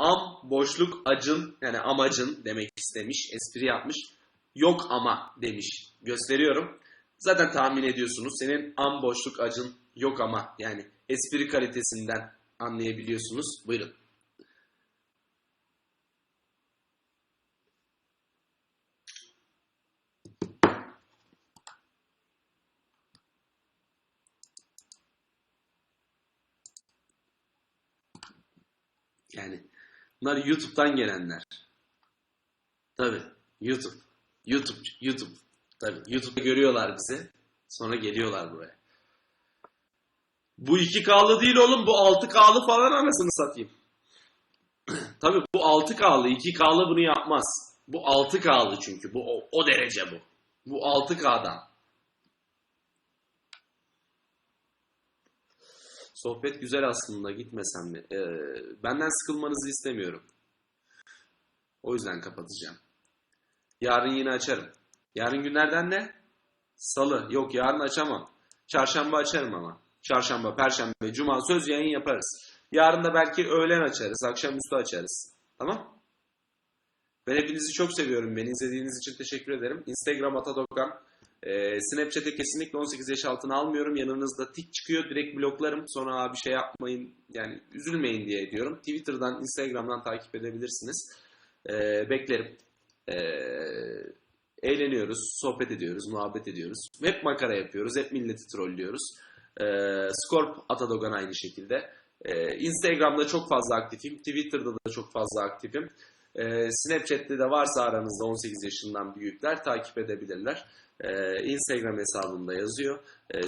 Am boşluk acın yani amacın demek istemiş. Espri yapmış. Yok ama demiş. Gösteriyorum. Zaten tahmin ediyorsunuz. Senin am boşluk acın yok ama yani espri kalitesinden anlayabiliyorsunuz. Buyurun. Yani bunlar YouTube'dan gelenler. Tabi YouTube. YouTube. YouTube. Tabi YouTube'da görüyorlar bizi. Sonra geliyorlar buraya. Bu 2K'lı değil oğlum. Bu 6K'lı falan anasını satayım. Tabi bu 6K'lı. 2K'lı bunu yapmaz. Bu 6K'lı çünkü. Bu o, o derece bu. Bu 6K'dan. Sohbet güzel aslında gitmesem mi? Ee, benden sıkılmanızı istemiyorum. O yüzden kapatacağım. Yarın yine açarım. Yarın günlerden ne? Salı. Yok yarın açamam. Çarşamba açarım ama. Çarşamba, perşembe, cuma söz yayın yaparız. Yarın da belki öğlen açarız. Akşamüstü açarız. Tamam? Ben hepinizi çok seviyorum. Beni izlediğiniz için teşekkür ederim. Instagram Atadokan. Ee, Snapchat'e kesinlikle 18 yaş altına almıyorum. Yanınızda tik çıkıyor. Direkt bloklarım. Sonra abi şey yapmayın. Yani üzülmeyin diye diyorum. Twitter'dan, Instagram'dan takip edebilirsiniz. Ee, beklerim. Ee, eğleniyoruz. Sohbet ediyoruz. Muhabbet ediyoruz. Hep makara yapıyoruz. Hep milleti trollüyoruz. Ee, Scorp Atadogan aynı şekilde. Ee, Instagram'da çok fazla aktifim. Twitter'da da çok fazla aktifim. Ee, Snapchat'te de varsa aranızda 18 yaşından büyükler takip edebilirler. Ee, Instagram hesabımda yazıyor. Ee,